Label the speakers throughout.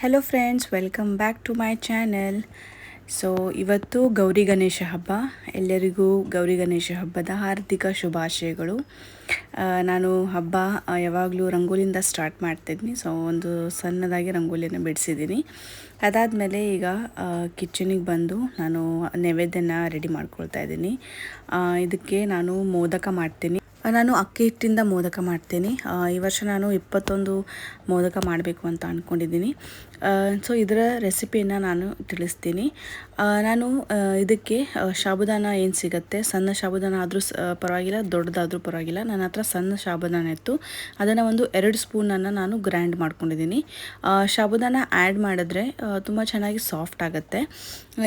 Speaker 1: Hello friends welcome back to my channel so ಇವತ್ತು ಗೌರಿ ಗಣೇಶ ಹಬ್ಬ. ಎಲ್ಲರಿಗೂ ಗೌರಿ ಗಣೇಶ ಹಬ್ಬದ ಹಾರ್ದಿಕ ಶುಭಾಶಯಗಳು. ನಾನು ಹಬ್ಬ ಯಾವಾಗಲೂ ರಂಗೋಲಿಯಿಂದ ಸ್ಟಾರ್ಟ್ ಮಾಡ್ತಿದ್ದೀನಿ ಸೊ ಒಂದು ಸಣ್ಣದಾಗಿ ರಂಗೋಲಿಯನ್ನು ಬಿಡಿಸಿದ್ದೀನಿ ಅದಾದಮೇಲೆ ಈಗ ಕಿಚನಿಗೆ ಬಂದು ನಾನು ನೈವೇದ್ಯನ ರೆಡಿ ಮಾಡ್ಕೊಳ್ತಾ ಇದ್ದೀನಿ. ಇದಕ್ಕೆ ನಾನು ಮೋದಕ ಮಾಡ್ತೀನಿ. ನಾನು ಅಕ್ಕಿ ಹಿಟ್ಟಿಂದ ಮೋದಕ ಮಾಡ್ತೀನಿ. ಈ ವರ್ಷ ನಾನು ಇಪ್ಪತ್ತೊಂದು ಮೋದಕ ಮಾಡಬೇಕು ಅಂತ ಅಂದ್ಕೊಂಡಿದ್ದೀನಿ ಸೊ ಇದರ ರೆಸಿಪಿಯನ್ನು ನಾನು ತಿಳಿಸ್ತೀನಿ. ನಾನು ಇದಕ್ಕೆ ಸಾಬುದಾನ ಏನು ಸಿಗುತ್ತೆ? ಸಣ್ಣ ಸಾಬುದಾನ ಆದರೂ ಪರವಾಗಿಲ್ಲ, ದೊಡ್ಡದಾದರೂ ಪರವಾಗಿಲ್ಲ. ನನ್ನ ಹತ್ರ ಸಣ್ಣ ಸಾಬುದಾನ ಇತ್ತು. ಅದನ್ನು ಒಂದು ಎರಡು ಸ್ಪೂನನ್ನು ನಾನು ಗ್ರ್ಯಾಂಡ್ ಮಾಡ್ಕೊಂಡಿದ್ದೀನಿ. ಶಾಬುದಾನ ಆ್ಯಡ್ ಮಾಡಿದ್ರೆ ತುಂಬ ಚೆನ್ನಾಗಿ ಸಾಫ್ಟ್ ಆಗುತ್ತೆ.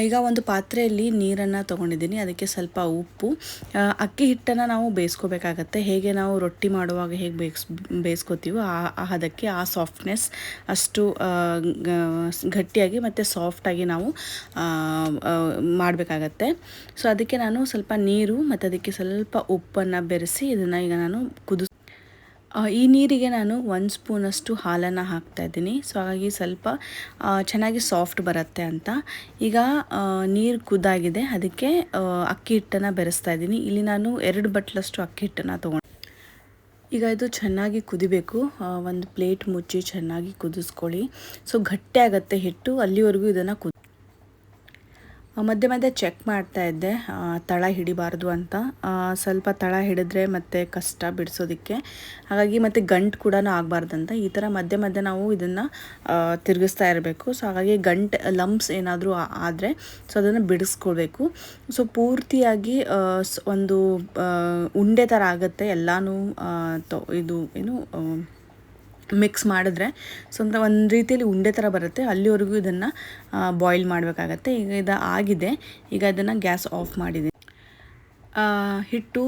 Speaker 1: ಈಗ ಒಂದು ಪಾತ್ರೆಯಲ್ಲಿ ನೀರನ್ನು ತೊಗೊಂಡಿದ್ದೀನಿ. ಅದಕ್ಕೆ ಸ್ವಲ್ಪ ಉಪ್ಪು. ಅಕ್ಕಿ ಹಿಟ್ಟನ್ನು ನಾವು ಬೇಯಿಸ್ಕೋಬೇಕಾಗತ್ತೆ. ಹೇಗೆ ನಾವು ರೊಟ್ಟಿ ಮಾಡುವಾಗ ಹೇಗೆ ಬೇಯಿಸ್, ಬೇಯಿಸ್ಕೋತೀವೋ ಆ ಅದಕ್ಕೆ ಆ ಸಾಫ್ಟ್ನೆಸ್ ಅಷ್ಟು ಗಟ್ಟಿಯಾಗಿ ಮತ್ತು ಸಾಫ್ಟಾಗಿ ನಾವು ಮಾಡಬೇಕಾಗತ್ತೆ. ಸೊ ಅದಕ್ಕೆ ನಾನು ಸ್ವಲ್ಪ ನೀರು ಮತ್ತು ಅದಕ್ಕೆ ಸ್ವಲ್ಪ ಉಪ್ಪನ್ನು ಬೆರೆಸಿ ಇದನ್ನು ಈಗ ನಾನು ಕುದಿಸ್ ಈ ನೀರಿಗೆ ನಾನು ಒಂದು ಸ್ಪೂನಷ್ಟು ಹಾಲನ್ನು ಹಾಕ್ತಾ ಇದ್ದೀನಿ. ಸೊ ಹಾಗಾಗಿ ಸ್ವಲ್ಪ ಚೆನ್ನಾಗಿ ಸಾಫ್ಟ್ ಬರುತ್ತೆ ಅಂತ. ಈಗ ನೀರು ಕುದ್ದಾಗಿದೆ ಅದಕ್ಕೆ ಅಕ್ಕಿ ಹಿಟ್ಟನ್ನು ಬೆರೆಸ್ತಾ ಇದ್ದೀನಿ. ಇಲ್ಲಿ ನಾನು ಎರಡು ಬಟ್ಲಷ್ಟು ಅಕ್ಕಿ ಹಿಟ್ಟನ್ನು ತೊಗೊಂಡು ಈಗ ಇದು ಚೆನ್ನಾಗಿ ಕುದಿಬೇಕು. ಒಂದು ಪ್ಲೇಟ್ ಮುಚ್ಚಿ ಚೆನ್ನಾಗಿ ಕುದಿಸ್ಕೊಳ್ಳಿ. ಸೊ ಗಟ್ಟಿ ಆಗುತ್ತೆ ಹಿಟ್ಟು. ಅಲ್ಲಿವರೆಗೂ ಇದನ್ನು ಕುದ್ ಮಧ್ಯೆ ಮಧ್ಯೆ ಚೆಕ್ ಮಾಡ್ತಾ ಇದ್ದೆ. ತಳ ಹಿಡಿಬಾರ್ದು ಅಂತ. ಸ್ವಲ್ಪ ತಳ ಹಿಡಿದ್ರೆ ಮತ್ತೆ ಕಷ್ಟ ಬಿಡಿಸೋದಕ್ಕೆ. ಹಾಗಾಗಿ ಮತ್ತೆ ಗಂಟು ಕೂಡ ಆಗಬಾರ್ದಂತ. ಈ ಥರ ಮಧ್ಯೆ ಮಧ್ಯೆ ನಾವು ಇದನ್ನು ತಿರುಗಿಸ್ತಾ ಇರಬೇಕು. ಸೊ ಹಾಗಾಗಿ ಗಂಟು ಲಂಪ್ಸ್ ಏನಾದರೂ ಆದರೆ ಸೊ ಅದನ್ನು ಬಿಡಿಸ್ಕೊಳ್ಬೇಕು. ಸೊ ಪೂರ್ತಿಯಾಗಿ ಒಂದು ಉಂಡೆ ಥರ ಆಗುತ್ತೆ. ಎಲ್ಲನೂ ಇದು, ಏನು ಮಿಕ್ಸ್ ಮಾಡಿದ್ರೆ. ಸೊ, ಅಂದರೆ ಒಂದು ರೀತಿಯಲ್ಲಿ ಉಂಡೆ ಥರ ಬರುತ್ತೆ. ಅಲ್ಲಿವರೆಗೂ ಇದನ್ನು ಬಾಯ್ಲ್ ಮಾಡಬೇಕಾಗತ್ತೆ. ಈಗ ಇದು ಆಗಿದೆ. ಈಗ ಇದನ್ನು ಗ್ಯಾಸ್ ಆಫ್ ಮಾಡಿದ್ದೀನಿ ಹಿಟ್ಟು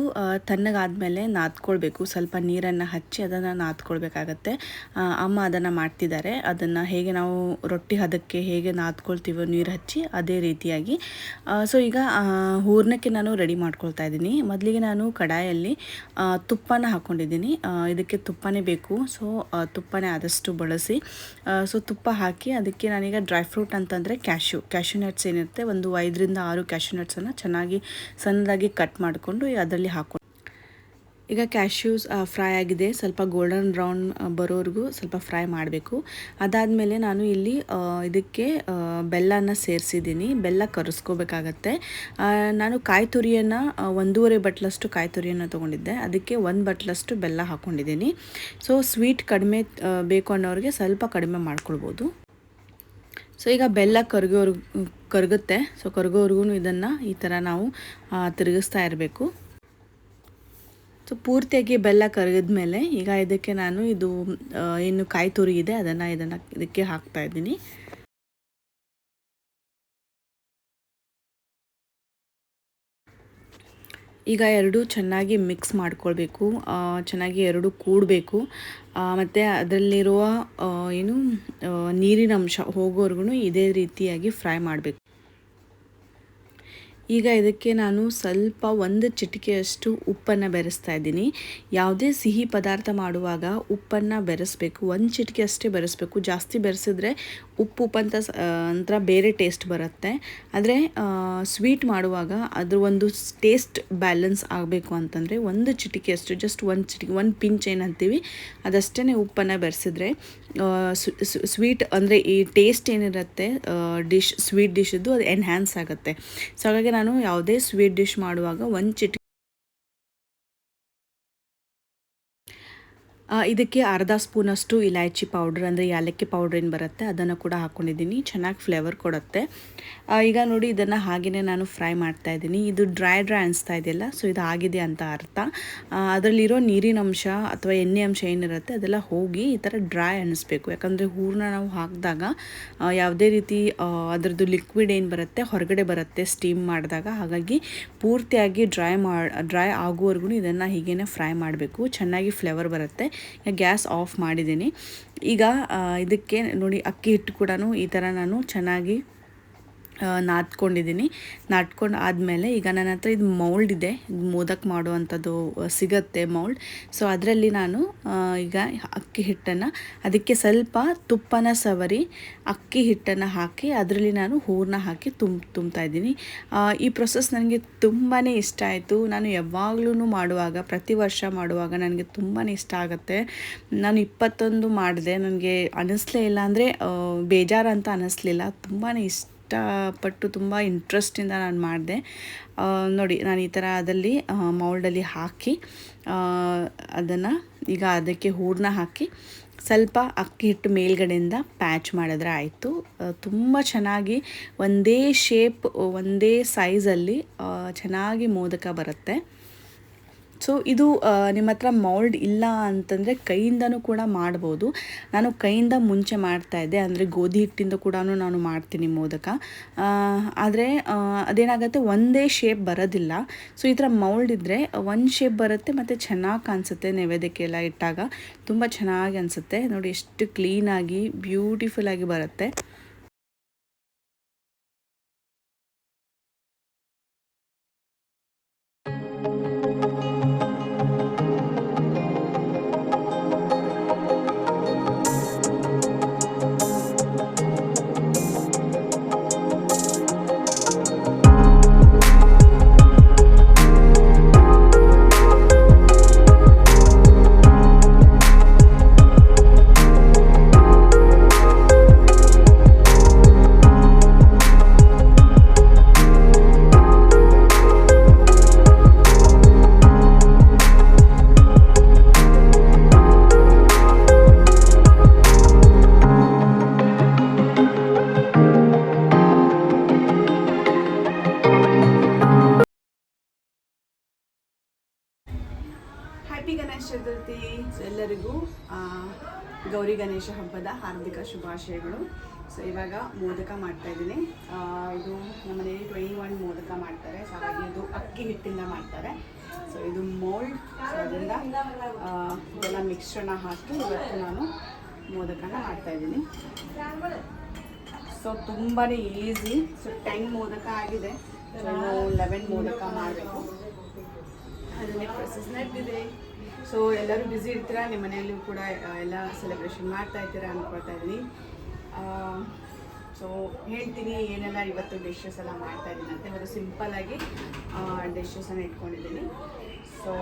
Speaker 1: ತಣ್ಣಗಾದಮೇಲೆ ನಾದ್ಕೊಳ್ಬೇಕು. ಸ್ವಲ್ಪ ನೀರನ್ನು ಹಚ್ಚಿ ಅದನ್ನು ನಾದ್ಕೊಳ್ಬೇಕಾಗತ್ತೆ. ಅಮ್ಮ ಅದನ್ನು ಮಾಡ್ತಿದ್ದಾರೆ. ಅದನ್ನು ಹೇಗೆ ನಾವು ರೊಟ್ಟಿ ಹದಕ್ಕೆ ಹೇಗೆ ನಾದ್ಕೊಳ್ತೀವೋ ನೀರು ಹಚ್ಚಿ ಅದೇ ರೀತಿಯಾಗಿ. ಸೊ ಈಗ ಹೂರ್ಣಕ್ಕೆ ನಾನು ರೆಡಿ ಮಾಡ್ಕೊಳ್ತಾ ಇದ್ದೀನಿ. ಮೊದಲಿಗೆ ನಾನು ಕಡಾಯಲ್ಲಿ ತುಪ್ಪನ ಹಾಕ್ಕೊಂಡಿದ್ದೀನಿ ಇದಕ್ಕೆ ತುಪ್ಪನೇ ಬೇಕು. ಸೊ ತುಪ್ಪನೇ ಆದಷ್ಟು ಬಳಸಿ. ಸೊ ತುಪ್ಪ ಹಾಕಿ ಅದಕ್ಕೆ ನಾನೀಗ ಡ್ರೈ ಫ್ರೂಟ್ ಅಂತಂದರೆ ಕ್ಯಾಶ್ಯೂ ಕ್ಯಾಶ್ಯೂ ನಟ್ಸ್ ಏನಿರುತ್ತೆ? ಒಂದು ಐದರಿಂದ ಆರು ಕ್ಯಾಶ್ಯೂ ನಟ್ಸನ್ನು ಚೆನ್ನಾಗಿ ಸಣ್ಣದಾಗಿ ಕಟ್ ಮಾಡಿಕೊಂಡು ಅದರಲ್ಲಿ ಹಾಕ್ಕೊಂಡು. ಈಗ ಕ್ಯಾಶ್ಯೂಸ್ ಫ್ರೈ ಆಗಿದೆ. ಸ್ವಲ್ಪ ಗೋಲ್ಡನ್ ಬ್ರೌನ್ ಬರೋವರೆಗೂ ಸ್ವಲ್ಪ ಫ್ರೈ ಮಾಡಬೇಕು. ಅದಾದಮೇಲೆ ನಾನು ಇಲ್ಲಿ ಇದಕ್ಕೆ ಬೆಲ್ಲನ ಸೇರಿಸಿದ್ದೀನಿ. ಬೆಲ್ಲ ಕರೆಸ್ಕೋಬೇಕಾಗತ್ತೆ. ನಾನು ಕಾಯಿ ತುರಿಯನ್ನು ಒಂದೂವರೆ ಬಟ್ಲಷ್ಟು ಕಾಯಿ ತುರಿಯನ್ನು ತೊಗೊಂಡಿದ್ದೆ. ಅದಕ್ಕೆ ಒಂದು ಬಟ್ಲಷ್ಟು ಬೆಲ್ಲ ಹಾಕ್ಕೊಂಡಿದ್ದೀನಿ ಸೊ ಸ್ವೀಟ್ ಕಡಿಮೆ ಬೇಕು ಅನ್ನೋರಿಗೆ ಸ್ವಲ್ಪ ಕಡಿಮೆ ಮಾಡ್ಕೊಳ್ಬೋದು. ಸೊ ಈಗ ಬೆಲ್ಲ ಕರಗೋರ್ಗು ಕರಗುತ್ತೆ. ಸೊ ಕರಗೋವರೆಗೂ ಇದನ್ನು ಈ ಥರ ನಾವು ತಿರುಗಿಸ್ತಾ ಇರಬೇಕು. ಸೊ ಪೂರ್ತಿಯಾಗಿ ಬೆಲ್ಲ ಕರಗಿದ ಮೇಲೆ ಈಗ ಇದಕ್ಕೆ ನಾನು ಇದು ಏನು ಕಾಯಿ ತುರಿ ಇದೆ. ಅದನ್ನು ಇದನ್ನು ಇದಕ್ಕೆ ಹಾಕ್ತಾ ಇದ್ದೀನಿ. ಈಗ ಎರಡು ಚೆನ್ನಾಗಿ ಮಿಕ್ಸ್ ಮಾಡ್ಕೊಳ್ಬೇಕು ಚೆನ್ನಾಗಿ ಎರಡು ಕೂಡಬೇಕು ಮತ್ತು ಅದರಲ್ಲಿರುವ ಏನು ನೀರಿನ ಅಂಶ ಹೋಗೋವರೆಗೂ ಇದೇ ರೀತಿಯಾಗಿ ಫ್ರೈ ಮಾಡಬೇಕು. ಈಗ ಇದಕ್ಕೆ ನಾನು ಸ್ವಲ್ಪ ಒಂದು ಚಿಟಿಕೆಯಷ್ಟು ಉಪ್ಪನ್ನು ಬೆರೆಸ್ತಾ ಇದ್ದೀನಿ. ಯಾವುದೇ ಸಿಹಿ ಪದಾರ್ಥ ಮಾಡುವಾಗ ಉಪ್ಪನ್ನು ಬೆರೆಸಬೇಕು, ಒಂದು ಚಿಟಿಕೆ ಅಷ್ಟೇ ಬೆರೆಸಬೇಕು, ಜಾಸ್ತಿ ಬೆರೆಸಿದ್ರೆ ಉಪ್ಪು ಉಪ್ಪು ಅಂತ ನಂತರ ಬೇರೆ ಟೇಸ್ಟ್ ಬರುತ್ತೆ. ಆದರೆ ಸ್ವೀಟ್ ಮಾಡುವಾಗ ಅದ್ರ ಒಂದು ಟೇಸ್ಟ್ ಬ್ಯಾಲೆನ್ಸ್ ಆಗಬೇಕು ಅಂತಂದರೆ ಒಂದು ಚಿಟಿಕೆ ಅಷ್ಟು ಜಸ್ಟ್ ಒಂದು ಚಿಟಿಕೆ ಒಂದು ಪಿಂಚ್ ಏನಂತೀವಿ ಅದಷ್ಟೇ ಉಪ್ಪನ್ನು ಬೆರೆಸಿದ್ರೆ ಸ್ವೀಟ್ ಅಂದರೆ ಈ ಟೇಸ್ಟ್ ಏನಿರುತ್ತೆ ಡಿಶ್ ಸ್ವೀಟ್ ಡಿಶ್ದು ಅದು ಎನ್ಹ್ಯಾನ್ಸ್ ಆಗುತ್ತೆ. ಸೊ ಹಾಗಾಗಿ ನಾನು ಯಾವುದೇ ಸ್ವೀಟ್ ಡಿಶ್ ಮಾಡುವಾಗ ಒಂದು ಚಿಟಿಕೆ ಇದಕ್ಕೆ ಅರ್ಧ ಸ್ಪೂನಷ್ಟು ಇಲಾಯಚಿ ಪೌಡ್ರ್, ಅಂದರೆ ಯಾಲಕ್ಕಿ ಪೌಡ್ರ್ ಏನು ಬರುತ್ತೆ, ಅದನ್ನು ಕೂಡ ಹಾಕ್ಕೊಂಡಿದ್ದೀನಿ ಚೆನ್ನಾಗಿ ಫ್ಲೇವರ್ ಕೊಡುತ್ತೆ. ಈಗ ನೋಡಿ ಇದನ್ನು ಹಾಗೆಯೇ ನಾನು ಫ್ರೈ ಮಾಡ್ತಾ ಇದ್ದೀನಿ. ಇದು ಡ್ರೈ ಡ್ರೈ ಅನಿಸ್ತಾ ಇದೆಯಲ್ಲ ಸೊ ಇದು ಆಗಿದೆ ಅಂತ ಅರ್ಥ. ಅದರಲ್ಲಿರೋ ನೀರಿನ ಅಂಶ ಅಥವಾ ಎಣ್ಣೆ ಅಂಶ ಏನಿರುತ್ತೆ, ಅದೆಲ್ಲ ಹೋಗಿ ಈ ಥರ ಡ್ರೈ ಅನ್ನಿಸ್ಬೇಕು ಯಾಕಂದರೆ ಹೂರನ್ನ ನಾವು ಹಾಕಿದಾಗ ಯಾವುದೇ ರೀತಿ ಅದರದ್ದು ಲಿಕ್ವಿಡ್ ಏನು ಬರುತ್ತೆ, ಹೊರಗಡೆ ಬರುತ್ತೆ ಸ್ಟೀಮ್ ಮಾಡಿದಾಗ. ಹಾಗಾಗಿ ಪೂರ್ತಿಯಾಗಿ ಡ್ರೈ ಮಾಡಿ ಡ್ರೈ ಆಗುವವರೆಗೂ ಇದನ್ನು ಹೀಗೇ ಫ್ರೈ ಮಾಡಬೇಕು. ಚೆನ್ನಾಗಿ ಫ್ಲೇವರ್ ಬರುತ್ತೆ. ಗ್ಯಾಸ್ ಆಫ್ ಮಾಡಿದ್ದೀನಿ. ಈಗ ಇದಕ್ಕೆ ನೋಡಿ ಅಕ್ಕಿ ಹಿಟ್ಟು ಕೂಡ ಈ ಥರ ನಾನು ಚೆನ್ನಾಗಿ ನಾದ್ಕೊಂಡಿದ್ದೀನಿ. ನಾಟ್ಕೊಂಡು ಆದಮೇಲೆ ಈಗ ನನ್ನ ಹತ್ರ ಇದು ಮೌಲ್ಡ್ ಇದೆ. ಮೋದಕ್ ಮಾಡುವಂಥದ್ದು ಸಿಗತ್ತೆ ಮೌಲ್ಡ್ ಸೊ ಅದರಲ್ಲಿ ನಾನು ಈಗ ಅಕ್ಕಿ ಹಿಟ್ಟನ್ನು, ಅದಕ್ಕೆ ಸ್ವಲ್ಪ ತುಪ್ಪನ ಸವರಿ, ಅಕ್ಕಿ ಹಿಟ್ಟನ್ನು ಹಾಕಿ, ಅದರಲ್ಲಿ ನಾನು ಹೂರ್ನ ಹಾಕಿ ತುಂಬ ತುಂಬ್ತಾ ಇದ್ದೀನಿ. ಈ ಪ್ರೊಸೆಸ್ ನನಗೆ ತುಂಬಾ ಇಷ್ಟ ಆಯಿತು. ನಾನು ಯಾವಾಗಲೂ ಮಾಡುವಾಗ, ಪ್ರತಿ ವರ್ಷ ಮಾಡುವಾಗ ನನಗೆ ತುಂಬಾ ಇಷ್ಟ ಆಗುತ್ತೆ. ನಾನು ಇಪ್ಪತ್ತೊಂದು ಮಾಡಿದೆ. ನನಗೆ ಅನ್ನಿಸ್ಲೇ ಇಲ್ಲ ಅಂದರೆ ಬೇಜಾರು ಅಂತ ಅನ್ನಿಸ್ಲಿಲ್ಲ ತುಂಬಾ ಇಷ್ಟ ಇಷ್ಟಪಟ್ಟು ತುಂಬ ಇಂಟ್ರೆಸ್ಟಿಂದ ನಾನು ಮಾಡಿದೆ. ನೋಡಿ, ನಾನು ಈ ಥರ ಅದಲ್ಲಿ ಮೌಲ್ಡಲ್ಲಿ ಹಾಕಿ ಅದನ್ನು ಈಗ ಅದಕ್ಕೆ ಹೂರ್ಣ ಹಾಕಿ, ಸ್ವಲ್ಪ ಅಕ್ಕಿ ಹಿಟ್ಟು ಮೇಲ್ಗಡೆಯಿಂದ ಪ್ಯಾಚ್ ಮಾಡಿದ್ರೆ ಆಯಿತು. ತುಂಬ ಚೆನ್ನಾಗಿ ಒಂದೇ ಶೇಪ್ ಒಂದೇ ಸೈಜಲ್ಲಿ ಚೆನ್ನಾಗಿ ಮೋದಕ ಬರುತ್ತೆ. ಸೊ ಇದು ನಿಮ್ಮ ಹತ್ರ ಮೌಲ್ಡ್ ಇಲ್ಲ ಅಂತಂದರೆ ಕೈಯಿಂದನೂ ಕೂಡ ಮಾಡ್ಬೋದು. ನಾನು ಕೈಯಿಂದ ಮುಂಚೆ ಮಾಡ್ತಾ ಇದ್ದೆ, ಅಂದರೆ ಗೋಧಿ ಹಿಟ್ಟಿಂದ ಕೂಡ ನಾನು ಮಾಡ್ತೀನಿ ಮೋದಕ. ಆದರೆ ಅದೇನಾಗುತ್ತೆ, ಒಂದೇ ಶೇಪ್ ಬರೋದಿಲ್ಲ. ಸೊ ಈ ಥರ ಮೌಲ್ಡ್ ಇದ್ದರೆ ಒಂದು ಶೇಪ್ ಬರುತ್ತೆ, ಮತ್ತು ಚೆನ್ನಾಗಿ ಕಾಣಿಸುತ್ತೆ ನೈವೇದ್ಯಕ್ಕೆಲ್ಲ ಇಟ್ಟಾಗ. ತುಂಬ ಚೆನ್ನಾಗಿ ಅನಿಸುತ್ತೆ. ನೋಡಿ, ಎಷ್ಟು ಕ್ಲೀನಾಗಿ ಬ್ಯೂಟಿಫುಲ್ಲಾಗಿ ಬರುತ್ತೆ. ಎಲ್ಲರಿಗೂ ಗೌರಿ ಗಣೇಶ ಹಬ್ಬದ ಹಾರ್ದಿಕ ಶುಭಾಶಯಗಳು. ಸೊ ಇವಾಗ ಮೋದಕ ಮಾಡ್ತಾ ಇದ್ದೀನಿ. ಇದು ಮನೆಯಲ್ಲಿ ಟ್ವೆಂಟಿ ಒನ್ ಮೋದಕ ಮಾಡ್ತಾರೆ. ಸೊ ಹಾಗಾಗಿ ಇದು ಅಕ್ಕಿ ಹಿಟ್ಟಿಂದ ಮಾಡ್ತಾರೆ. ಸೊ ಇದು ಮೋಲ್ಡ್ ಸೊ ಅದರಿಂದ ಇದೆಲ್ಲ ಮಿಶ್ರಣ ಹಾಕಿ ಇವತ್ತು ನಾನು ಮೋದಕನ ಮಾಡ್ತಾ ಇದ್ದೀನಿ. ಸೊ ತುಂಬಾ ಈಸಿ ಸೊ ಟೆನ್ ಮೋದಕ ಆಗಿದೆ. ಲೆವೆನ್ ಮೋದಕ ಮಾಡಬೇಕು. ಅದನ್ನೇ ಪ್ರೊಸೆಸ್ ನಡೆದಿದೆ. ಸೊ ಎಲ್ಲರೂ ಬ್ಯುಸಿ ಇರ್ತೀರಾ? ನಿಮ್ಮ ಮನೆಯಲ್ಲೂ ಕೂಡ ಎಲ್ಲ ಸೆಲೆಬ್ರೇಷನ್ ಮಾಡ್ತಾ ಇರ್ತೀರಾ ಅಂದ್ಕೊಳ್ತಾ ಇದ್ದೀನಿ. ಸೊ ಹೇಳ್ತೀನಿ ಏನೆಲ್ಲ ಇವತ್ತು ಡಿಶಸ್ ಎಲ್ಲ ಮಾಡ್ತಾ ಇದ್ದೀನಿ ಅಂತ. ಇವತ್ತು ಸಿಂಪಲ್ಲಾಗಿ ಡಿಶಸನ್ನು ಇಟ್ಕೊಂಡಿದ್ದೀನಿ. ಸೊ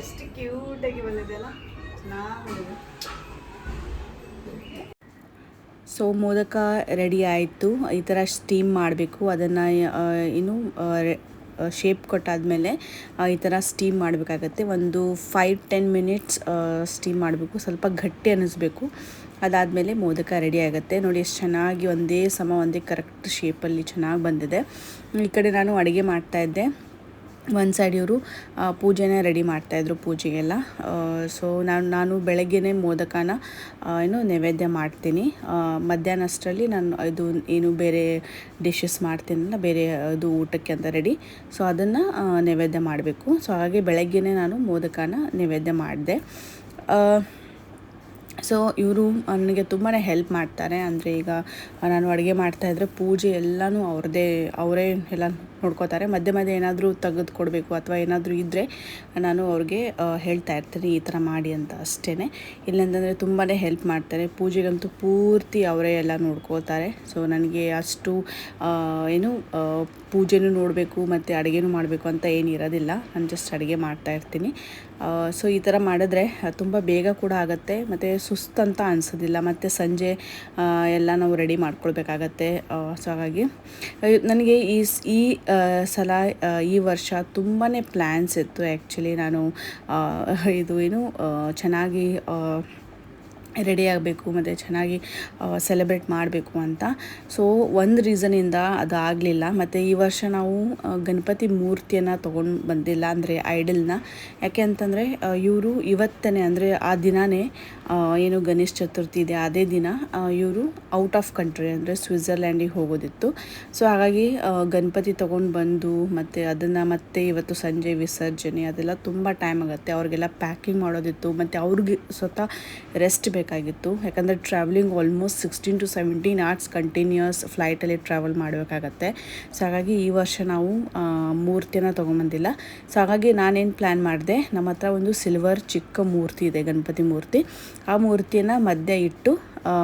Speaker 1: ಎಷ್ಟು ಕ್ಯೂಟಾಗಿ ಬಂದಿದೆ ಅಲ್ಲ ಚೆನ್ನಾಗಿ ಬಂದಿದೆ. ಸೊ ಮೋದಕ ರೆಡಿ ಆಯಿತು. ಈ ಥರ ಸ್ಟೀಮ್ ಮಾಡಬೇಕು. ಅದನ್ನು ಏನು ಶೇಪ್ ಕೊಟ್ಟಾದಮೇಲೆ ಈ ಥರ ಸ್ಟೀಮ್ ಮಾಡಬೇಕಾಗತ್ತೆ. ಒಂದು ಫೈವ್ ಟೆನ್ ಮಿನಿಟ್ಸ್ ಸ್ಟೀಮ್ ಮಾಡಬೇಕು. ಸ್ವಲ್ಪ ಗಟ್ಟಿ ಅನ್ನಿಸ್ಬೇಕು ಅದಾದಮೇಲೆ ಮೋದಕ ರೆಡಿ ಆಗುತ್ತೆ. ನೋಡಿ, ಎಷ್ಟು ಚೆನ್ನಾಗಿ ಒಂದೇ ಸಮ, ಒಂದೇ ಕರೆಕ್ಟ್ ಶೇಪಲ್ಲಿ ಚೆನ್ನಾಗಿ ಬಂದಿದೆ. ಈ ಕಡೆ ನಾನು ಅಡುಗೆ ಮಾಡ್ತಾಯಿದ್ದೆ ಒಂದು ಸೈಡ್ ಇವರು ಪೂಜೆನೇ ರೆಡಿ ಮಾಡ್ತಾಯಿದ್ರು ಪೂಜೆಗೆಲ್ಲ. ಸೊ ನಾನು ನಾನು ಬೆಳಗ್ಗೆನೇ ಮೋದಕನ ಏನು ನೈವೇದ್ಯ ಮಾಡ್ತೀನಿ. ಮಧ್ಯಾಹ್ನ ಅಷ್ಟರಲ್ಲಿ ನಾನು ಇದು ಏನು ಬೇರೆ ಡಿಶಸ್ ಮಾಡ್ತೀನಲ್ಲ, ಬೇರೆ ಇದು ಊಟಕ್ಕೆ ಅಂತ ರೆಡಿ ಸೊ ಅದನ್ನು ನೈವೇದ್ಯ ಮಾಡಬೇಕು. ಸೊ ಹಾಗೆ ಬೆಳಗ್ಗೆನೇ ನಾನು ಮೋದಕನ ನೈವೇದ್ಯ ಮಾಡಿದೆ. ಸೊ ಇವರು ನನಗೆ ತುಂಬಾ ಹೆಲ್ಪ್ ಮಾಡ್ತಾರೆ. ಅಂದರೆ ಈಗ ನಾನು ಅಡುಗೆ ಮಾಡ್ತಾಯಿದ್ರೆ ಪೂಜೆ ಎಲ್ಲನೂ ಅವ್ರದ್ದೇ ಅವರೇ ಎಲ್ಲ ನೋಡ್ಕೋತಾರೆ ಮಧ್ಯೆ ಮಧ್ಯೆ ಏನಾದರೂ ತೆಗೆದು ಕೊಡಬೇಕು ಅಥವಾ ಏನಾದರೂ ಇದ್ದರೆ ನಾನು ಅವ್ರಿಗೆ ಹೇಳ್ತಾ ಇರ್ತೀನಿ ಈ ಥರ ಮಾಡಿ ಅಂತ ಅಷ್ಟೇ ಇಲ್ಲಂತಂದರೆ ತುಂಬಾ ಹೆಲ್ಪ್ ಮಾಡ್ತಾರೆ. ಪೂಜೆಗಂತೂ ಪೂರ್ತಿ ಅವರೇ ಎಲ್ಲ ನೋಡ್ಕೋತಾರೆ ಸೊ ನನಗೆ ಅಷ್ಟು ಏನು ಪೂಜೆನೂ ನೋಡಬೇಕು ಮತ್ತು ಅಡುಗೆನೂ ಮಾಡಬೇಕು ಅಂತ ಏನು ಇರೋದಿಲ್ಲ. ನಾನು ಜಸ್ಟ್ ಅಡುಗೆ ಮಾಡ್ತಾ ಇರ್ತೀನಿ. ಸೊ ಈ ಥರ ಮಾಡಿದ್ರೆ ತುಂಬ ಬೇಗ ಕೂಡ ಆಗುತ್ತೆ. ಮತ್ತು ಸುಸ್ತು ಅಂತ ಅನಿಸೋದಿಲ್ಲ. ಮತ್ತು ಸಂಜೆ ಎಲ್ಲ ನಾವು ರೆಡಿ ಮಾಡ್ಕೊಳ್ಬೇಕಾಗತ್ತೆ. ಸೊ ಹಾಗಾಗಿ ನನಗೆ ಈ ಈ ಸಲ ಈ ವರ್ಷ ತುಂಬಾ ಪ್ಲ್ಯಾನ್ಸ್ ಇತ್ತು. ಆ್ಯಕ್ಚುಲಿ ನಾನು ಇದು ಏನು ಚೆನ್ನಾಗಿ ರೆಡಿ ಆಗಬೇಕು, ಮತ್ತು ಚೆನ್ನಾಗಿ ಸೆಲೆಬ್ರೇಟ್ ಮಾಡಬೇಕು ಅಂತ. ಸೊ ಒಂದು ರೀಸನಿಂದ ಅದು ಆಗಲಿಲ್ಲ. ಮತ್ತು ಈ ವರ್ಷ ನಾವು ಗಣಪತಿ ಮೂರ್ತಿಯನ್ನು ತೊಗೊಂಡು ಬಂದಿಲ್ಲ ಅಂದರೆ ಐಡಲ್ನ ಯಾಕೆ ಅಂತಂದರೆ ಇವರು ಇವತ್ತನೇ, ಅಂದರೆ ಆ ದಿನವೇ ಏನು ಗಣೇಶ ಚತುರ್ಥಿ ಇದೆ ಅದೇ ದಿನ ಇವರು ಔಟ್ ಆಫ್ ಕಂಟ್ರಿ ಅಂದರೆ ಸ್ವಿಟ್ಜರ್ಲ್ಯಾಂಡಿಗೆ ಹೋಗೋದಿತ್ತು. ಸೊ ಹಾಗಾಗಿ ಗಣಪತಿ ತೊಗೊಂಡು ಬಂದು ಮತ್ತು ಅದನ್ನು ಮತ್ತೆ ಇವತ್ತು ಸಂಜೆ ವಿಸರ್ಜನೆ ಅದೆಲ್ಲ ತುಂಬ ಟೈಮ್ ಆಗುತ್ತೆ. ಅವ್ರಿಗೆಲ್ಲ ಪ್ಯಾಕಿಂಗ್ ಮಾಡೋದಿತ್ತು, ಮತ್ತು ಅವ್ರಿಗೆ ಸ್ವತಃ ರೆಸ್ಟ್ ಬೇಕಾಗಿತ್ತು. ಯಾಕಂದರೆ travelling almost sixteen to seventeen hours continuous ಫ್ಲೈಟಲ್ಲಿ travel ಮಾಡಬೇಕಾಗತ್ತೆ. ಸೊ ಹಾಗಾಗಿ ಈ ವರ್ಷ ನಾವು ಮೂರ್ತಿಯನ್ನ ಮೂರ್ತಿನ ತೊಗೊಂಬಂದಿಲ್ಲ ಸೊ ಹಾಗಾಗಿ ನಾನೇನು ಪ್ಲ್ಯಾನ್ ಮಾಡಿದೆ, ನಮ್ಮ ಹತ್ರ ಒಂದು ಸಿಲ್ವರ್ ಚಿಕ್ಕ ಮೂರ್ತಿ ಇದೆ, ಗಣಪತಿ ಮೂರ್ತಿ. ಆ ಮೂರ್ತಿನ ಮಧ್ಯ ಇಟ್ಟು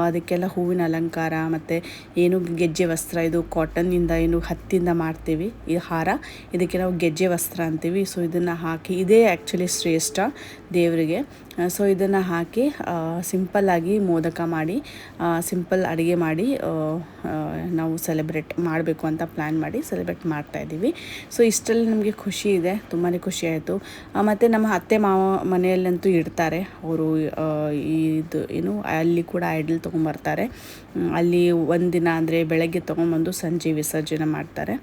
Speaker 1: ಅದಕ್ಕೆಲ್ಲ ಹೂವಿನ ಅಲಂಕಾರ, ಮತ್ತು ಏನು ಗೆಜ್ಜೆ ವಸ್ತ್ರ, ಇದು ಕಾಟನ್ನಿಂದ ಏನು ಹತ್ತಿಂದ ಮಾಡ್ತೀವಿ, ಈ ಹಾರ. ಇದಕ್ಕೆ ನಾವು ಗೆಜ್ಜೆ ವಸ್ತ್ರ ಅಂತೀವಿ. ಸೊ ಇದನ್ನು ಹಾಕಿ, ಇದೇ ಆ್ಯಕ್ಚುಲಿ ಶ್ರೇಷ್ಠ ದೇವರಿಗೆ. ಸೊ ಇದನ್ನು ಹಾಕಿ ಸಿಂಪಲ್ಲಾಗಿ ಮೋದಕ ಮಾಡಿ ಸಿಂಪಲ್ ಅಡುಗೆ ಮಾಡಿ ನಾವು ಸೆಲೆಬ್ರೇಟ್ ಮಾಡಬೇಕು ಅಂತ ಪ್ಲ್ಯಾನ್ ಮಾಡಿ ಸೆಲೆಬ್ರೇಟ್ ಮಾಡ್ತಾ ಇದ್ದೀವಿ. ಸೊ ಇಷ್ಟರಲ್ಲಿ ನಮಗೆ ಖುಷಿ ಇದೆ. ತುಂಬಾ ಖುಷಿ ಆಯಿತು. ಮತ್ತು ನಮ್ಮ ಅತ್ತೆ ಮಾವ ಮನೆಯಲ್ಲಂತೂ ಇಡ್ತಾರೆ. ಅವರು ಇದು, ಏನು, ಅಲ್ಲಿ ಕೂಡ ಐಡಲ್ ತೊಗೊಂಬರ್ತಾರೆ. ಅಲ್ಲಿ ಒಂದಿನ ಅಂದರೆ ಬೆಳಗ್ಗೆ ತೊಗೊಂಬಂದು ಸಂಜೆ ವಿಸರ್ಜನೆ ಮಾಡ್ತಾರೆ.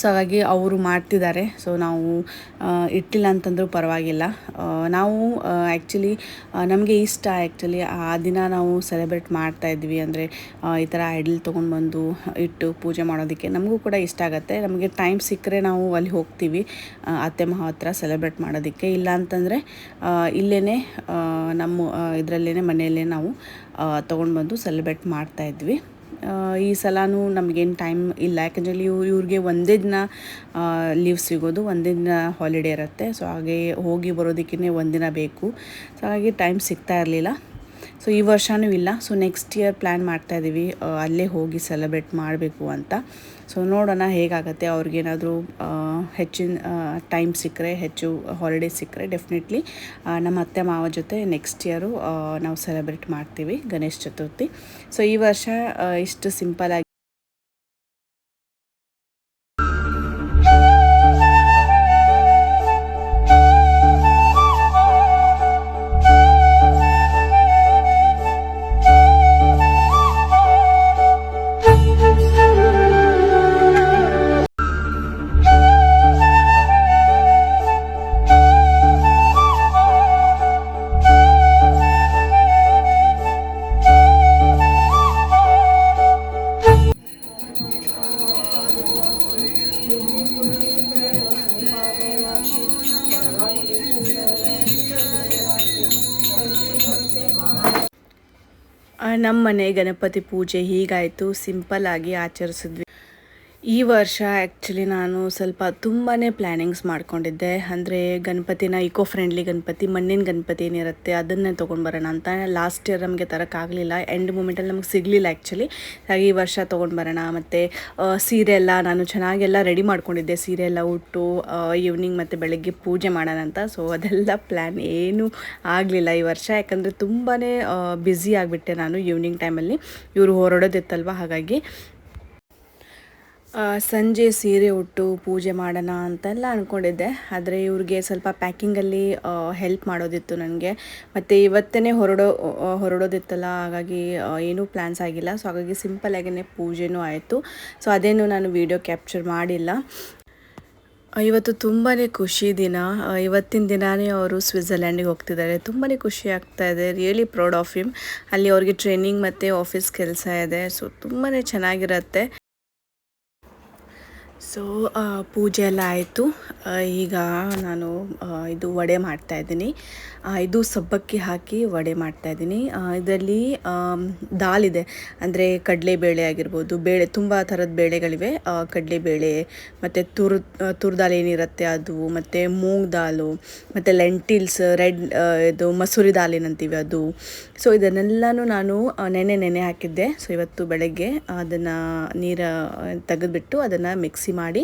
Speaker 1: ಸೊ ಹಾಗಾಗಿ ಅವರು ಮಾಡ್ತಿದ್ದಾರೆ. ಸೊ ನಾವು ಇಟ್ಟಿಲ್ಲ ಅಂತಂದರೂ ಪರವಾಗಿಲ್ಲ. ನಾವು ಆ್ಯಕ್ಚುಲಿ ನಮಗೆ ಇಷ್ಟ ಆ್ಯಕ್ಚುಲಿ ಆ ದಿನ ನಾವು ಸೆಲೆಬ್ರೇಟ್ ಮಾಡ್ತಾ ಇದ್ವಿ. ಅಂದರೆ ಈ ಥರ ಐಡಲ್ ತೊಗೊಂಡು ಬಂದು ಇಟ್ಟು ಪೂಜೆ ಮಾಡೋದಕ್ಕೆ ನಮಗೂ ಕೂಡ ಇಷ್ಟ ಆಗುತ್ತೆ. ನಮಗೆ ಟೈಮ್ ಸಿಕ್ಕರೆ ನಾವು ಅಲ್ಲಿ ಹೋಗ್ತೀವಿ. ಅತ್ತೆ ಮಹ ಹತ್ರ ಸೆಲೆಬ್ರೇಟ್ ಮಾಡೋದಕ್ಕೆ. ಇಲ್ಲ ಅಂತಂದರೆ ಇಲ್ಲೇ ನಮ್ಮ ಇದರಲ್ಲೇ ಮನೆಯಲ್ಲೇ ನಾವು ತೊಗೊಂಡು ಬಂದು ಸೆಲೆಬ್ರೇಟ್ ಮಾಡ್ತಾ ಇದ್ವಿ. ಈ ಸಲನೂ ನಮಗೇನು ಟೈಮ್ ಇಲ್ಲ. ಯಾಕಂದರೆ ಇವ್ರು ಇವ್ರಿಗೆ ಒಂದೇ ದಿನ ಲೀವ್ ಸಿಗೋದು, ಒಂದೇ ದಿನ ಹಾಲಿಡೇ ಇರುತ್ತೆ. ಸೊ ಹಾಗೆ ಹೋಗಿ ಬರೋದಕ್ಕೇ ಒಂದಿನ ಬೇಕು. ಸೊ ಹಾಗಾಗಿ ಟೈಮ್ ಸಿಗ್ತಾ ಇರಲಿಲ್ಲ. ಸೊ ಈ ವರ್ಷವೂ ಇಲ್ಲ. ಸೊ ನೆಕ್ಸ್ಟ್ ಇಯರ್ ಪ್ಲ್ಯಾನ್ ಮಾಡ್ತಾ ಇದ್ದೀವಿ ಅಲ್ಲೇ ಹೋಗಿ ಸೆಲೆಬ್ರೇಟ್ ಮಾಡಬೇಕು ಅಂತ. ಸೊ ನೋಡೋಣ ಹೇಗಾಗುತ್ತೆ. ಅವ್ರಿಗೇನಾದರೂ ಹೆಚ್ಚಿನ ಟೈಮ್ ಸಿಕ್ಕರೆ, ಹೆಚ್ಚು ಹಾಲಿಡೇ ಸಿಕ್ಕರೆ ಡೆಫಿನೆಟ್ಲಿ ನಮ್ಮ ಅತ್ತೆ ಮಾವ ಜೊತೆ ನೆಕ್ಸ್ಟ್ ಇಯರು ನಾವು ಸೆಲೆಬ್ರೇಟ್ ಮಾಡ್ತೀವಿ ಗಣೇಶ ಚತುರ್ಥಿ. ಸೊ ಈ ವರ್ಷ ಇಷ್ಟು ಸಿಂಪಲ್ ನಮ್ಮ ಮನೆ ಗಣಪತಿ ಪೂಜೆ ಹೀಗಾಯಿತು. ಸಿಂಪಲ್ ಆಗಿ ಆಚರಿಸಿದ್ವಿ. ಈ ವರ್ಷ ಆ್ಯಕ್ಚುಲಿ ನಾನು ಸ್ವಲ್ಪ ತುಂಬಾ ಪ್ಲ್ಯಾನಿಂಗ್ಸ್ ಮಾಡ್ಕೊಂಡಿದ್ದೆ. ಅಂದರೆ ಗಣಪತಿನ ಇಕೋ ಫ್ರೆಂಡ್ಲಿ ಗಣಪತಿ, ಮಣ್ಣಿನ ಗಣಪತಿ ಏನಿರುತ್ತೆ ಅದನ್ನೇ ತೊಗೊಂಡು ಬರೋಣ ಅಂತ. ಲಾಸ್ಟ್ ಇಯರ್ ನಮಗೆ ತರೋಕ್ಕಾಗಲಿಲ್ಲ ಎಂಡ್ ಮೂಮೆಂಟಲ್ಲಿ ನಮಗೆ ಸಿಗಲಿಲ್ಲ ಆ್ಯಕ್ಚುಲಿ ಹಾಗೆ ಈ ವರ್ಷ ತೊಗೊಂಡ್ಬರೋಣ. ಮತ್ತು ಸೀರೆ ಎಲ್ಲ ನಾನು ಚೆನ್ನಾಗೆಲ್ಲ ರೆಡಿ ಮಾಡ್ಕೊಂಡಿದ್ದೆ. ಸೀರೆ ಎಲ್ಲ ಉಟ್ಟು ಈವ್ನಿಂಗ್ ಮತ್ತು ಬೆಳಗ್ಗೆ ಪೂಜೆ ಮಾಡೋಣ ಅಂತ. ಸೊ ಅದೆಲ್ಲ ಪ್ಲ್ಯಾನ್ ಏನೂ ಆಗಲಿಲ್ಲ ಈ ವರ್ಷ. ಯಾಕಂದರೆ ತುಂಬಾ ಬ್ಯುಸಿ ಆಗಿಬಿಟ್ಟೆ ನಾನು ಈವ್ನಿಂಗ್ ಟೈಮಲ್ಲಿ ಇವರು ಹೊರಡೋದಿತ್ತಲ್ವ? ಹಾಗಾಗಿ ಸಂಜೆ ಸೀರೆ ಉಟ್ಟು ಪೂಜೆ ಮಾಡೋಣ ಅಂತೆಲ್ಲ ಅಂದ್ಕೊಂಡಿದ್ದೆ ಆದರೆ ಇವ್ರಿಗೆ ಸ್ವಲ್ಪ ಪ್ಯಾಕಿಂಗಲ್ಲಿ ಹೆಲ್ಪ್ ಮಾಡೋದಿತ್ತು ನನಗೆ. ಮತ್ತು ಇವತ್ತೇ ಹೊರಡೋ ಹೊರಡೋದಿತ್ತಲ್ಲ, ಹಾಗಾಗಿ ಏನೂ ಪ್ಲ್ಯಾನ್ಸ್ ಆಗಿಲ್ಲ. ಸೊ ಹಾಗಾಗಿ ಸಿಂಪಲ್ಲಾಗೇ ಪೂಜೆನೂ ಆಯಿತು. ಸೊ ಅದೇನು ನಾನು ವೀಡಿಯೋ ಕ್ಯಾಪ್ಚರ್ ಮಾಡಿಲ್ಲ. ಇವತ್ತು ತುಂಬಾ ಖುಷಿ ದಿನ. ಇವತ್ತಿನ ದಿನಾನೇ ಅವರು ಸ್ವಿಟ್ಜರ್ಲ್ಯಾಂಡಿಗೆ ಹೋಗ್ತಿದ್ದಾರೆ. ತುಂಬಾ ಖುಷಿ ಆಗ್ತಾ ಇದೆ. ರಿಯಲಿ ಪ್ರೌಡ್ ಆಫ್ ಹಿಮ್ ಅಲ್ಲಿ ಅವ್ರಿಗೆ ಟ್ರೈನಿಂಗ್ ಮತ್ತು ಆಫೀಸ್ ಕೆಲಸ ಇದೆ. ಸೊ ತುಂಬಾ ಚೆನ್ನಾಗಿರುತ್ತೆ. ಸೊ ಪೂಜೆ ಎಲ್ಲ ಆಯಿತು. ಈಗ ನಾನು ಇದು ವಡೆ ಮಾಡ್ತಾ ಇದ್ದೀನಿ. ಇದು ಸಬ್ಬಕ್ಕಿ ಹಾಕಿ ವಡೆ ಮಾಡ್ತಾ ಇದ್ದೀನಿ. ಇದರಲ್ಲಿ ದಾಲ್ ಇದೆ. ಅಂದರೆ ಕಡಲೆಬೇಳೆ ಆಗಿರ್ಬೋದು, ಬೇಳೆ, ತುಂಬ ಥರದ ಬೇಳೆಗಳಿವೆ. ಕಡಲೆ ಕಡಲೆಬೇಳೆ, ಮತ್ತು ತುರ್ ತುರ್ ದಾಲ್ ಏನಿರುತ್ತೆ ಅದು, ಮತ್ತು ಮೂಂಗ್ ದಾಲು, ಮತ್ತು ಲೆಂಟಿಲ್ಸ್, ರೆಡ್ ಇದು ಮಸೂರಿ ದಾಲ್ ಏನಂತೀವಿ ಅದು. ಸೊ ಇದನ್ನೆಲ್ಲನೂ ನಾನು ನೆನೆ ನೆನೆ ಹಾಕಿದ್ದೆ. ಸೊ ಇವತ್ತು ಬೆಳಗ್ಗೆ ಅದನ್ನು ನೀರು ತೆಗೆದುಬಿಟ್ಟು ಅದನ್ನು ಮಿಕ್ಸಿ ಮಾಡಿ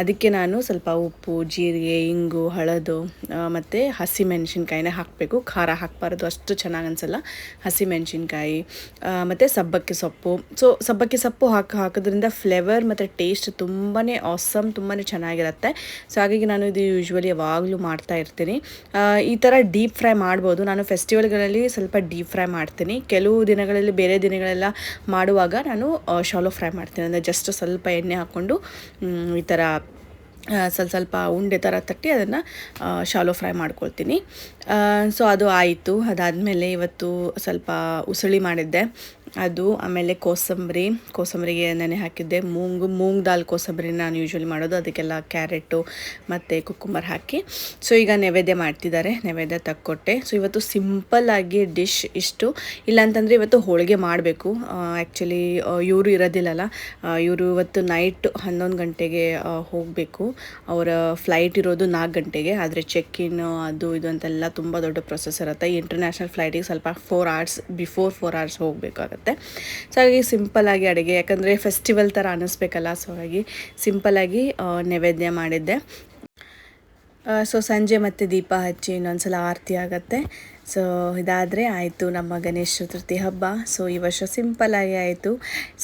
Speaker 1: ಅದಕ್ಕೆ ನಾನು ಸ್ವಲ್ಪ ಉಪ್ಪು, ಜೀರಿಗೆ, ಇಂಗು, ಹಳದು ಮತ್ತು ಹಸಿಮೆಣಸಿನ್ಕಾಯಿನೇ ಹಾಕಬೇಕು. ಖಾರ ಹಾಕಬಾರ್ದು, ಅಷ್ಟು ಚೆನ್ನಾಗಿ ಅನಿಸಲ್ಲ. ಹಸಿಮೆಣಸಿನ್ಕಾಯಿ ಮತ್ತು ಸಬ್ಬಕ್ಕಿ ಸೊಪ್ಪು. ಸೊ ಸಬ್ಬಕ್ಕಿ ಸೊಪ್ಪು ಹಾಕಿ, ಹಾಕೋದ್ರಿಂದ ಫ್ಲೇವರ್ ಮತ್ತು ಟೇಸ್ಟ್ ತುಂಬಾ ಆಸಮ್ ತುಂಬಾ ಚೆನ್ನಾಗಿರುತ್ತೆ. ಸೊ ಹಾಗಾಗಿ ನಾನು ಇದು ಯೂಶ್ವಲಿ ಯಾವಾಗಲೂ ಮಾಡ್ತಾ ಇರ್ತೀನಿ. ಈ ಥರ ಡೀಪ್ ಫ್ರೈ ಮಾಡ್ಬೋದು. ನಾನು ಫೆಸ್ಟಿವಲ್ಗಳಲ್ಲಿ ಸ್ವಲ್ಪ ಡೀಪ್ ಫ್ರೈ ಮಾಡ್ತೀನಿ. ಕೆಲವು ದಿನಗಳಲ್ಲಿ, ಬೇರೆ ದಿನಗಳೆಲ್ಲ ಮಾಡುವಾಗ ನಾನು ಶಾಲೋ ಫ್ರೈ ಮಾಡ್ತೀನಿ. ಅಂದರೆ ಜಸ್ಟ್ ಸ್ವಲ್ಪ ಎಣ್ಣೆ ಹಾಕ್ಕೊಂಡು ಈ ಥರ ಸ್ವಲ್ಪ ಸ್ವಲ್ಪ ಉಂಡೆ ಥರ ತಟ್ಟಿ ಅದನ್ನು ಶಾಲೋ ಫ್ರೈ ಮಾಡ್ಕೊಳ್ತೀನಿ. ಸೊ ಅದು ಆಯಿತು. ಅದಾದಮೇಲೆ ಇವತ್ತು ಸ್ವಲ್ಪ ಉಸಳಿ ಮಾಡಿದ್ದೆ. ಅದು ಆಮೇಲೆ ಕೋಸಂಬರಿ. ಕೋಸಂಬರಿಗೆ ನೆನೆ ಹಾಕಿದ್ದೆ. ಮೂಂಗು, ಮೂಂಗ್ ದಾಲ್ ಕೋಸಂಬರಿ ನಾನು ಯೂಶ್ವಲಿ ಮಾಡೋದು. ಅದಕ್ಕೆಲ್ಲ ಕ್ಯಾರೆಟು ಮತ್ತು ಕುಕ್ಕುಂಬರ್ ಹಾಕಿ. ಸೊ ಈಗ ನೈವೇದ್ಯ ಮಾಡ್ತಿದ್ದಾರೆ. ನೈವೇದ್ಯ ತಕ್ಕೊಟ್ಟೆ. ಸೊ ಇವತ್ತು ಸಿಂಪಲ್ಲಾಗಿ ಡಿಶ್ ಇಷ್ಟು. ಇಲ್ಲಾಂತಂದರೆ ಇವತ್ತು ಹೋಳಿಗೆ ಮಾಡಬೇಕು. ಆ್ಯಕ್ಚುಲಿ ಇವರು ಇರೋದಿಲ್ಲಲ್ಲ. ಇವರು ಇವತ್ತು ನೈಟ್ ಹನ್ನೊಂದು ಗಂಟೆಗೆ ಹೋಗಬೇಕು. ಅವರ ಫ್ಲೈಟ್ ಇರೋದು ನಾಲ್ಕು ಗಂಟೆಗೆ. ಆದರೆ ಚೆಕ್ ಇನ್ ಅದು, ಇದು ಅಂತೆಲ್ಲ ತುಂಬ ದೊಡ್ಡ ಪ್ರೊಸೆಸ್ ಇರುತ್ತೆ. ಇಂಟರ್ನ್ಯಾಷನಲ್ ಫ್ಲೈಟಿಗೆ ಸ್ವಲ್ಪ four hours before four hours ಹೋಗಬೇಕಾಗತ್ತೆ. ಸೊ ಹಾಗಾಗಿ ಸಿಂಪಲ್ಲಾಗಿ ಅಡುಗೆ, ಯಾಕಂದರೆ ಫೆಸ್ಟಿವಲ್ ಥರ ಅನ್ನಿಸ್ಬೇಕಲ್ಲ ಸೊ ಹಾಗಾಗಿ ಸಿಂಪಲ್ಲಾಗಿ ನೈವೇದ್ಯ ಮಾಡಿದ್ದೆ. ಸೊ ಸಂಜೆ ಮತ್ತೆ ದೀಪ ಹಚ್ಚಿ ಇನ್ನೊಂದ್ಸಲ ಆರತಿ ಆಗುತ್ತೆ. ಸೊ ಇದಾದರೆ ಆಯಿತು ನಮ್ಮ ಗಣೇಶ ಚತುರ್ಥಿ ಹಬ್ಬ. ಸೊ ಈ ವರ್ಷ ಸಿಂಪಲ್ಲಾಗಿ ಆಯಿತು.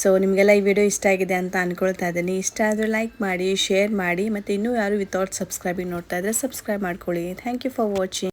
Speaker 1: ಸೊ ನಿಮಗೆಲ್ಲ ಈ ವಿಡಿಯೋ ಇಷ್ಟ ಆಗಿದೆ ಅಂತ ಅಂದ್ಕೊಳ್ತಾ ಇದ್ದೀನಿ. ಇಷ್ಟ ಆದರೆ ಲೈಕ್ ಮಾಡಿ ಶೇರ್ ಮಾಡಿ, ಮತ್ತು ಇನ್ನೂ ಯಾರು ವಿತೌಟ್ ಸಬ್ಸ್ಕ್ರೈಬಿಂಗ್ ನೋಡ್ತಾ ಇದ್ದರೆ ಸಬ್ಸ್ಕ್ರೈಬ್ ಮಾಡ್ಕೊಳ್ಳಿ. Thank you for watching